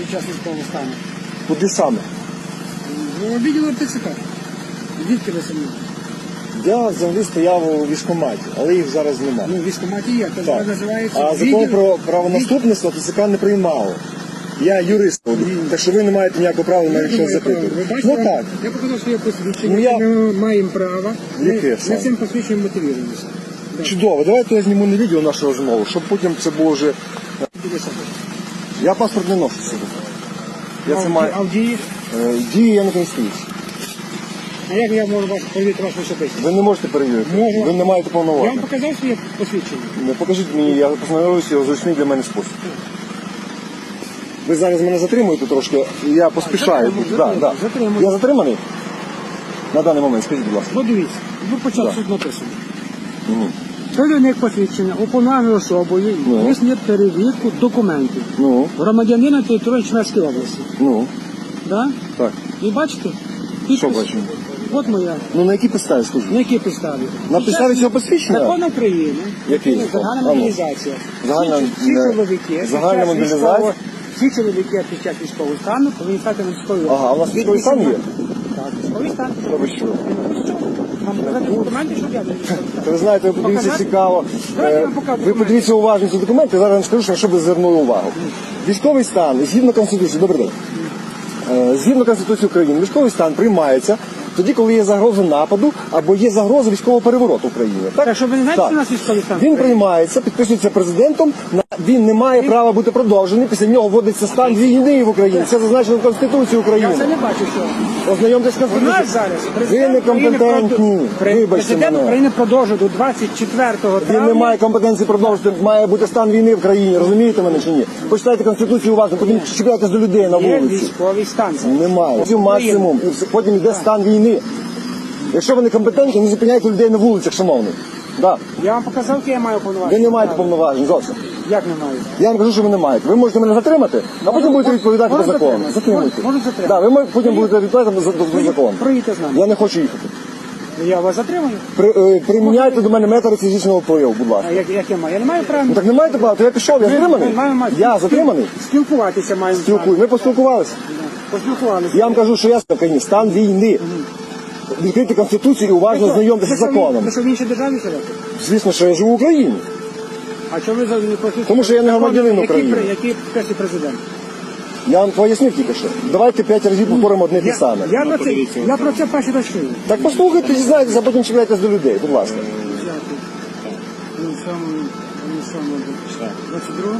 під час військового стану? Куди саме? Ну, відділ РТЦК. Звідки ви самі? Я завжди стояв у військкоматі, але їх зараз немає. Ну, в військкоматі є, то Так. називається А закон відділ- про правонаступництво ТЦК не приймало. Я юрист, так що ви не маєте ніякого права на Я запитувати. Ви бачите, Ну так. Я показав своє посвідчення, Ну, я- ми маємо право. Яке Ми, саме? ми цим посвідченням мотивуємося. Чудово, давайте я зніму на відео нашу розмову, щоб потім це було вже. Дивися. Я паспорт не ношу собі. Я це маю. А в дії? Е, Дії я не користуюсь. А як я можу вас перевірити вашу особистість? Ви не можете перевірити. Можу. Ви не маєте Я вам повноважень. показав своє посвідчення. Не покажіть мені, я познайомився його зручний для мене спосіб. Ви зараз мене затримуєте трошки, я поспішаю. затримую, Да, затримую, да. затримую. Я затриманий? На даний момент, скажіть, будь ласка. Ну дивіться, ви почав Так. суд написано. Мгм. Перевірник посвідчення уповноваженою особою Ну. перевірку документів Ну, громадянина території Чмерської області. ну, Да? так. Ви бачите? Що бачу? От моя. Ну на якій підставі скажіть? На якій підставі? На підставі цього посвідчення? Закон України. Який закон? Загальна ну. мобілізація. Загальна- Всі- всі чоловіки. загальна під час мобілізація? військового- Всі чоловіки під час військового стану повинні стати на військовій Ага, а у вас військовий стан є? Так, військовий стан. Та ви що? Ну, що? Вам показати документи, щоб я Ви знаєте, ви подивіться Показати? цікаво. Давайте я Е, вам покажу Ви документи. подивіться уважно ці документи, зараз я вам скажу, що- щоб ви звернули увагу. Військовий стан, згідно Конституції, добрий день. Е, Згідно Конституції України, військовий стан приймається тоді, коли є загроза нападу або є загроза військового перевороту в країні. Так що ви не знаєте, що у нас військовий стан? Він приймається, підписується президентом. Він не має права бути продовжений. Після нього вводиться стан війни в Україні. Це зазначено в Конституції Я України. це не бачу, що. Ознайомтесь з У нас Конституцією. зараз Ви некомпетентні. Вибачте Президент мене. України продовжує до 24 Він не має компетенції продовжити, має бути стан війни в країні, розумієте мене чи ні? Почитайте Конституцію уважно, потім чіпляйтесь до людей на Є вулиці. військовий стан. Немає. Максимум. І потім йде стан війни. Якщо ви не компетентні, не зупиняйте людей на вулицях, шановний. Да. Я вам показав, які я маю повноваження. Ви не маєте повноважень зовсім. Як не маю? Я вам кажу, що ви не маєте. Ви можете мене затримати, а потім будете відповідати по закону. Затримуйте. Можу затримати. Да, ви мо- потім будете відповідати за- по закону. Проїдьте з нами. Я не хочу їхати. Я вас затримую. При, е, приміняйте до мене методи фізичного впливу, будь ласка. А як, як я маю? Я не маю права. Ну так не маєте права, то я пішов, я затриманий. Ми маємо- Я затриманий. Спілкуватися маємо. Спілкую. Ми поспілкувалися. Поспілкувалися. Я вам кажу, що я в країні стан війни. Відкрийте конституцію і уважно знайомтеся з законом. Ви що в іншій державі живете? Звісно, що я живу в Україні. А чому ви за не просите? Тому що я не громадянин України. Який, який перший президент? Я вам пояснив тільки що. Давайте п'ять разів повторимо одне те саме. Я про це, я про це перший раз чую. Так послухайте, дізнайтеся, а потім чіпляйтесь до людей, будь ласка. Ну, саме, ну, саме, 22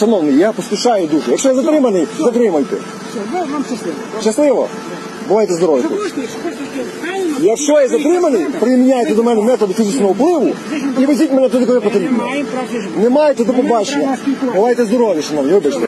Шановний, я поспішаю дуже. Якщо я затриманий, затримайте. Все, ну, вам щасливо. Щасливо. Бувайте здорові. Що хочете, що хочете, правильно? Якщо я затриманий, приміняйте до мене методи фізичного впливу і везіть мене туди, куди потрібно. Немає. Не маєте до побачення. Бувайте здорові, шановні, вибачте.